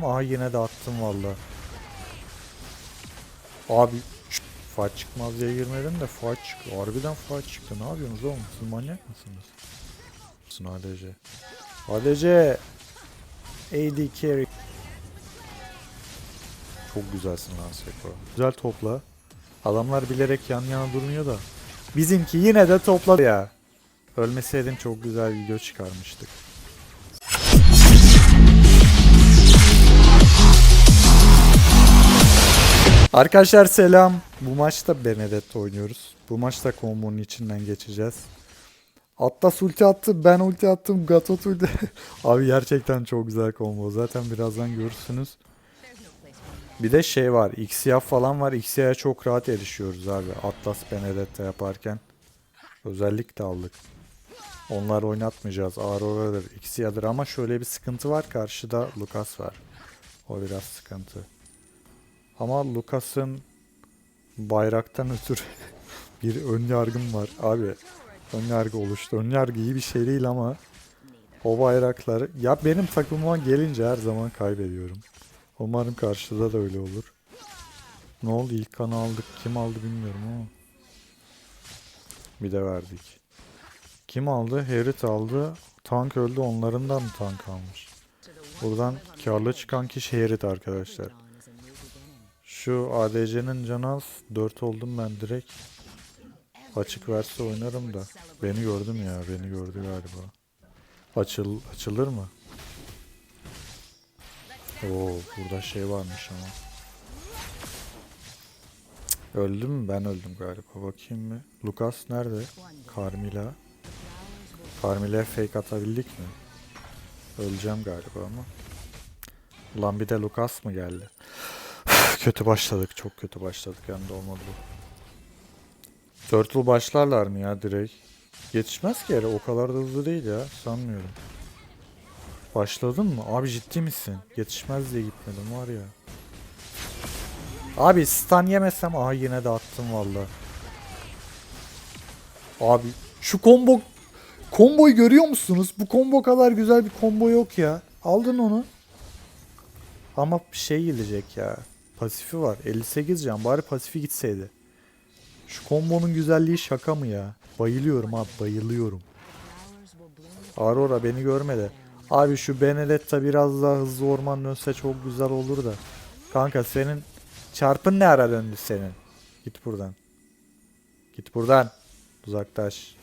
Aha yine de attım valla. Abi fight çıkmaz diye girmedim de fight çıktı. Harbiden fight çıktı. Ne yapıyorsunuz oğlum? Siz manyak mısınız? Mısın ADC? ADC! AD carry. Çok güzelsin lan Seko. Güzel topla. Adamlar bilerek yan yana durmuyor da. Bizimki yine de topladı ya. Ölmeseydim çok güzel video çıkarmıştık. Arkadaşlar selam. Bu maçta Benedetta oynuyoruz. Bu maçta kombonun içinden geçeceğiz. Atlas ulti attı, ben ulti attım, Gatot ulti. Abi gerçekten çok güzel combo. Zaten birazdan görürsünüz. Bir de şey var, Xyaf falan var. Xyaf'a çok rahat erişiyoruz abi. Atlas Benedetta yaparken. Özellikle aldık. Onlar oynatmayacağız. Aurora'dır, Xya'dır ama şöyle bir sıkıntı var. Karşıda Lucas var. O biraz sıkıntı. Ama Lucas'ın bayraktan ötürü bir ön yargım var. Abi ön yargı oluştu. Ön yargı iyi bir şey değil ama o bayrakları ya benim takımıma gelince her zaman kaybediyorum. Umarım karşıda da öyle olur. Ne oldu ilk kanı aldık. Kim aldı bilmiyorum ama. Bir de verdik. Kim aldı? Herit aldı. Tank öldü. Onlarından mı tank almış? Buradan karlı çıkan kişi Herit arkadaşlar. Şu ADC'nin canı az. 4 oldum ben direkt. Açık verse oynarım da. Beni gördüm ya. Beni gördü galiba. Açıl açılır mı? Oo burada şey varmış ama. Öldüm? Ben öldüm galiba. Bakayım mı? Lucas nerede? Carmilla. Carmilla'ya fake atabildik mi? Öleceğim galiba ama. Ulan bir de Lucas mı geldi? Kötü başladık. Çok kötü başladık. Yani olmadı bu. Turtle başlarlar mı ya direkt? Yetişmez ki yere. O kadar da hızlı değil ya. Sanmıyorum. Başladın mı? Abi ciddi misin? Yetişmez diye gitmedim var ya. Abi stun yemesem aha yine de attım valla. Abi şu combo komboyu görüyor musunuz? Bu combo kadar güzel bir combo yok ya. Aldın onu. Ama bir şey gelecek ya. Pasifi var. 58 can. Bari pasifi gitseydi. Şu kombonun güzelliği şaka mı ya? Bayılıyorum abi bayılıyorum. Aurora beni görmedi. Abi şu Benedetta biraz daha hızlı orman dönse çok güzel olur da. Kanka senin çarpın ne ara döndü senin? Git buradan. Git buradan. Uzaklaş.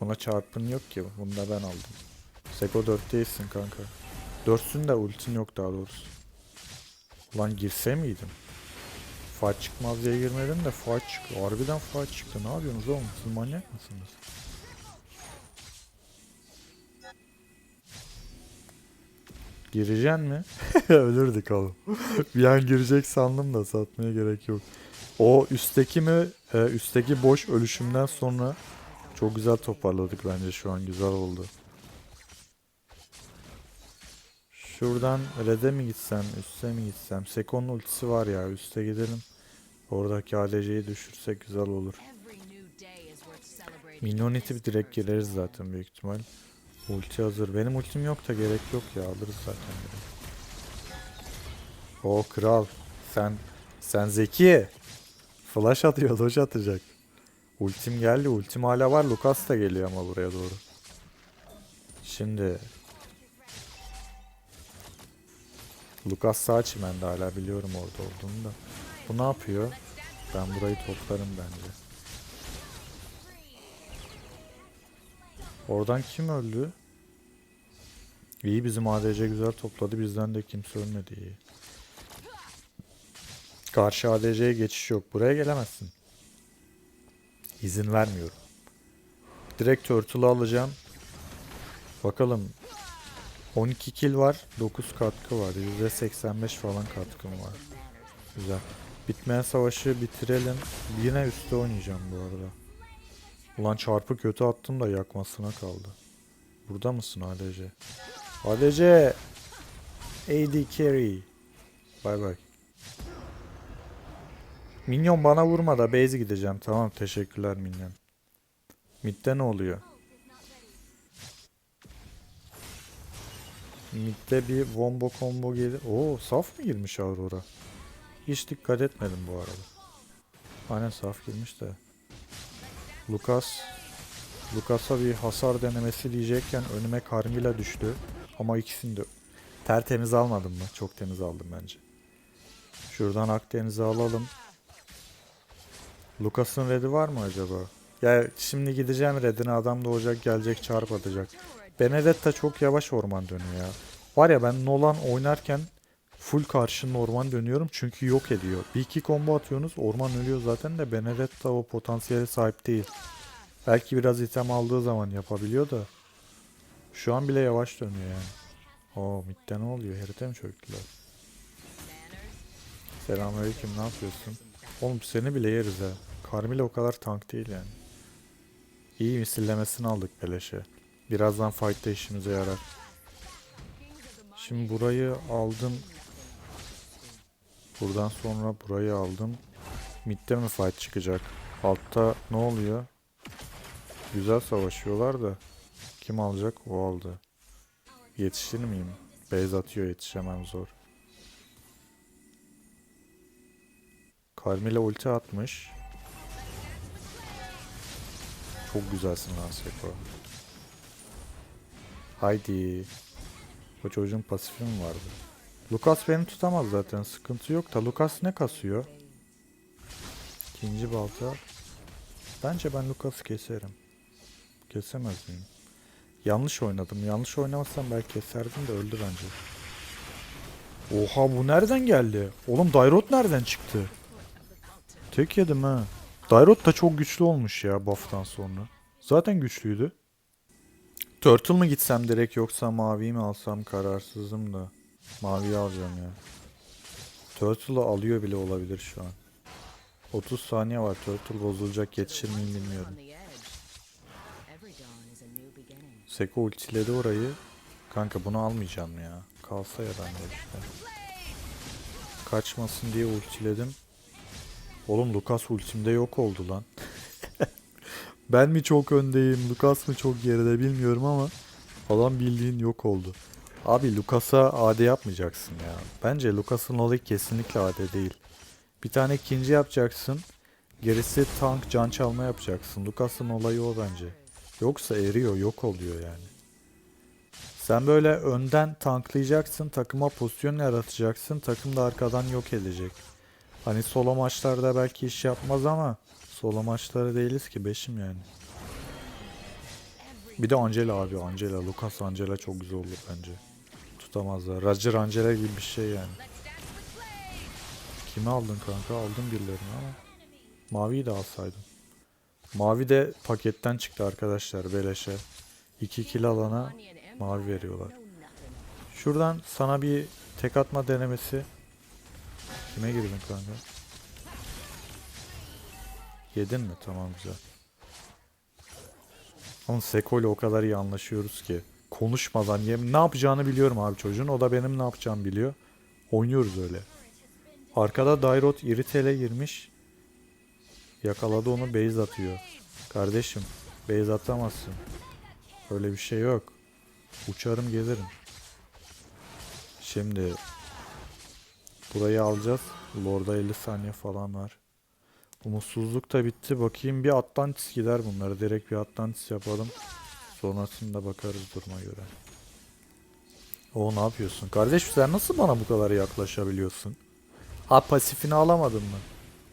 Buna çarpın yok ki. Bunu da ben aldım. Seko 4 değilsin kanka. 4'sün de ultin yok daha doğrusu. Ulan girse miydim? Fight çıkmaz diye girmedim de fight çıktı. Harbiden fight çıktı. Ne yapıyorsunuz oğlum? Siz manyak mısınız? Gireceksin mi? Ölürdük oğlum. bir an girecek sandım da satmaya gerek yok. O üstteki mi? e, üstteki boş ölüşümden sonra çok güzel toparladık bence şu an güzel oldu. Şuradan red'e mi gitsem, üste mi gitsem? Sekon'un ultisi var ya, üste gidelim. Oradaki ADC'yi düşürsek güzel olur. Minyon itip direkt gireriz zaten büyük ihtimal. Ulti hazır. Benim ultim yok da gerek yok ya, alırız zaten. O kral. Sen sen zeki. Flash atıyor, dodge atacak. Ultim geldi, ultim hala var. Lucas da geliyor ama buraya doğru. Şimdi Lucas sağ çimende hala biliyorum orada olduğunu da. Bu ne yapıyor? Ben burayı toplarım bence. Oradan kim öldü? İyi bizim ADC güzel topladı. Bizden de kimse ölmedi iyi. Karşı ADC'ye geçiş yok. Buraya gelemezsin. İzin vermiyorum. Direkt Turtle'ı alacağım. Bakalım 12 kill var, 9 katkı var. %85 falan katkım var. Güzel. Bitmeyen savaşı bitirelim. Yine üstte oynayacağım bu arada. Ulan çarpı kötü attım da yakmasına kaldı. Burada mısın ADC? ADC! AD carry. Bay bay. Minyon bana vurma da base gideceğim. Tamam teşekkürler Minyon. Mid'de ne oluyor? Mid'de bir wombo combo gelir. Oo saf mı girmiş Aurora? Hiç dikkat etmedim bu arada. Aynen saf girmiş de. Lucas Lucas'a bir hasar denemesi diyecekken önüme Carmilla düştü. Ama ikisini de tertemiz almadım mı? Çok temiz aldım bence. Şuradan Akdeniz'i alalım. Lucas'ın red'i var mı acaba? Ya şimdi gideceğim red'ine adam doğacak gelecek çarp atacak. Benedetta çok yavaş orman dönüyor ya. Var ya ben Nolan oynarken full karşının orman dönüyorum çünkü yok ediyor. Bir iki combo atıyorsunuz orman ölüyor zaten de Benedetta o potansiyele sahip değil. Belki biraz item aldığı zaman yapabiliyor da. Şu an bile yavaş dönüyor yani. Oo midde ne oluyor? Herite mi çöktüler? Selamünaleyküm ne yapıyorsun? Oğlum seni bile yeriz ha. Carmilla o kadar tank değil yani. İyi misillemesini aldık beleşe. Birazdan fight'ta işimize yarar. Şimdi burayı aldım. Buradan sonra burayı aldım. Mid'de mi fight çıkacak? Altta ne oluyor? Güzel savaşıyorlar da. Kim alacak? O aldı. Yetişir miyim? Base atıyor yetişemem zor. Carmilla ulti atmış. Çok güzelsin lan Seko. Haydi. Bu çocuğun pasifi mi vardı? Lucas beni tutamaz zaten sıkıntı yok da Lucas ne kasıyor? İkinci balta. Bence ben Lucas'ı keserim. Kesemez miyim? Yanlış oynadım. Yanlış oynamasam belki keserdim de öldü bence. Oha bu nereden geldi? Oğlum Dairot nereden çıktı? Tek yedim ha. Dairot da çok güçlü olmuş ya buff'tan sonra. Zaten güçlüydü. Turtle mı gitsem direkt yoksa maviyi mi alsam kararsızım da. Maviyi alacağım ya. Turtle'ı alıyor bile olabilir şu an. 30 saniye var. Turtle bozulacak yetişir miyim bilmiyorum. Seko ultiledi orayı. Kanka bunu almayacağım ya. Kalsa ya bende işte. Kaçmasın diye ultiledim. Oğlum Lucas ultimde yok oldu lan. Ben mi çok öndeyim, Lucas mı çok geride bilmiyorum ama adam bildiğin yok oldu. Abi Lucas'a AD yapmayacaksın ya. Bence Lucas'ın olayı kesinlikle AD değil. Bir tane ikinci yapacaksın. Gerisi tank can çalma yapacaksın. Lucas'ın olayı o bence. Yoksa eriyor, yok oluyor yani. Sen böyle önden tanklayacaksın, takıma pozisyon yaratacaksın, takım da arkadan yok edecek. Hani solo maçlarda belki iş yapmaz ama solo maçları değiliz ki beşim yani. Bir de Angela abi, Angela, Lucas Angela çok güzel olur bence. Tutamazlar. Roger Angela gibi bir şey yani. Kimi aldın kanka? Aldım birilerini ama. Maviyi de alsaydım. Mavi de paketten çıktı arkadaşlar beleşe. 2 kill alana mavi veriyorlar. Şuradan sana bir tek atma denemesi. Kime girdin kanka? Yedin mi? Tamam güzel. Ama Seko ile o kadar iyi anlaşıyoruz ki. Konuşmadan yem ne yapacağını biliyorum abi çocuğun. O da benim ne yapacağımı biliyor. Oynuyoruz öyle. Arkada Dairot irritele girmiş. Yakaladı onu base atıyor. Kardeşim base atamazsın. Öyle bir şey yok. Uçarım gelirim. Şimdi burayı alacağız. Lord'a 50 saniye falan var. Umutsuzluk da bitti. Bakayım bir Atlantis gider bunları. Direkt bir Atlantis yapalım. Sonrasında bakarız duruma göre. O ne yapıyorsun? Kardeş sen nasıl bana bu kadar yaklaşabiliyorsun? Ha pasifini alamadın mı?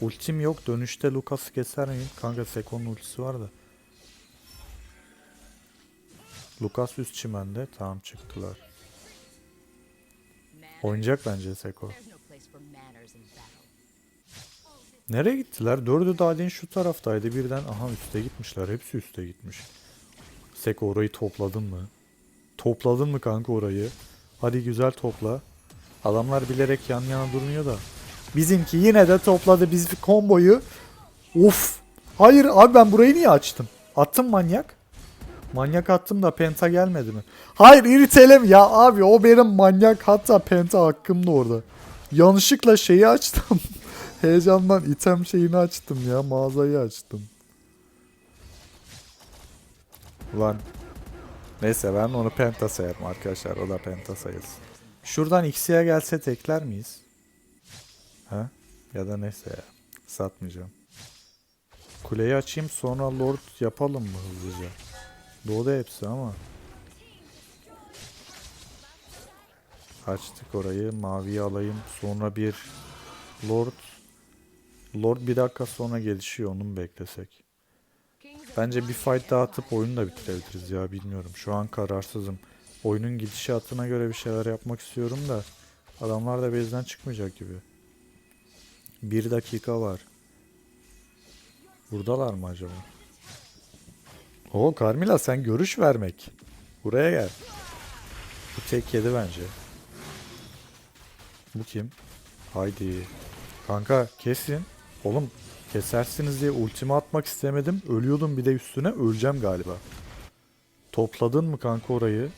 Ultim yok. Dönüşte Lucas'ı keser miyim? Kanka Seko'nun ultisi var da. Lucas üst çimende. Tamam çıktılar. Oynayacak bence Seko. Nereye gittiler? Dördü daha demin şu taraftaydı. Birden aha üste gitmişler. Hepsi üste gitmiş. Seko orayı topladın mı? Topladın mı kanka orayı? Hadi güzel topla. Adamlar bilerek yan yana durmuyor da. Bizimki yine de topladı biz komboyu. Of. Hayır abi ben burayı niye açtım? Attım manyak. Manyak attım da penta gelmedi mi? Hayır iritelem ya abi o benim manyak hatta penta hakkımda orada. Yanlışlıkla şeyi açtım. Heyecandan item şeyini açtım ya mağazayı açtım. Lan. Neyse ben onu penta sayarım arkadaşlar. O da penta sayılsın. Şuradan X'ye gelse tekler miyiz? Ha? Ya da neyse ya. Satmayacağım. Kuleyi açayım sonra Lord yapalım mı hızlıca? Doğdu hepsi ama. Açtık orayı. Maviyi alayım. Sonra bir Lord. Lord bir dakika sonra gelişiyor. Onu mu beklesek? Bence bir fight daha atıp oyunu da bitirebiliriz ya bilmiyorum. Şu an kararsızım. Oyunun gidişatına göre bir şeyler yapmak istiyorum da adamlar da base'den çıkmayacak gibi. Bir dakika var. Buradalar mı acaba? Oo Carmilla sen görüş vermek. Buraya gel. Bu tek yedi bence. Bu kim? Haydi. Kanka kesin. Oğlum kesersiniz diye ultimi atmak istemedim. Ölüyordum bir de üstüne öleceğim galiba. Topladın mı kanka orayı?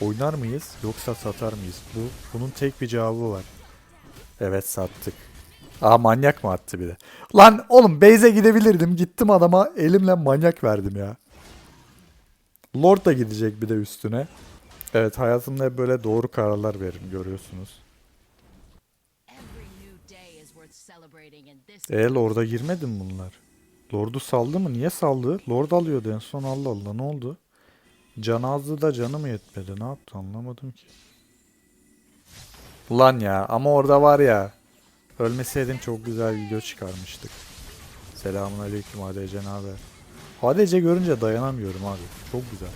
Oynar mıyız yoksa satar mıyız? Bu bunun tek bir cevabı var. Evet sattık. Aa manyak mı attı bir de? Lan oğlum base'e gidebilirdim. Gittim adama elimle manyak verdim ya. Lord da gidecek bir de üstüne. Evet hayatımda böyle doğru kararlar veririm görüyorsunuz. E Lord'a girmedi mi bunlar? Lord'u saldı mı? Niye saldı? Lord alıyordu en son Allah Allah ne oldu? Can azdı da canı mı yetmedi? Ne yaptı anlamadım ki. Ulan ya ama orada var ya. Ölmeseydin çok güzel video çıkarmıştık. Selamun aleyküm ADC ne haber? ADC görünce dayanamıyorum abi. Çok güzel.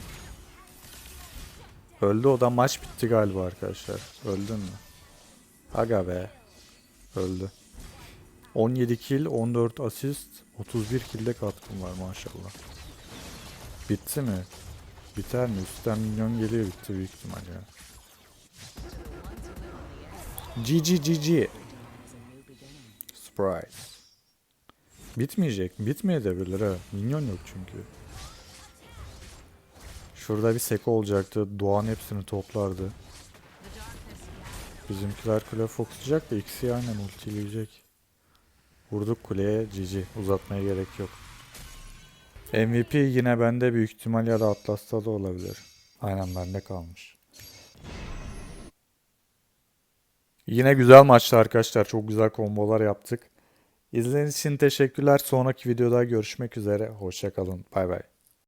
Öldü o da maç bitti galiba arkadaşlar. Öldün mü? Aga be. Öldü. 17 kill, 14 asist, 31 kill'de katkım var maşallah. Bitti mi? Biter mi? Üstten milyon geliyor bitti büyük ihtimal ya. GG GG. Surprise. Bitmeyecek. Bitmeyebilir ha. Minyon yok çünkü. Şurada bir seko olacaktı. Doğan hepsini toplardı. Bizimkiler kule fokuslayacak da ikisi aynen ultileyecek. Vurduk kuleye GG. Uzatmaya gerek yok. MVP yine bende büyük ihtimal ya da Atlas'ta da olabilir. Aynen bende kalmış. Yine güzel maçtı arkadaşlar. Çok güzel kombolar yaptık. İzlediğiniz için teşekkürler. Sonraki videoda görüşmek üzere. Hoşçakalın. Bay bay.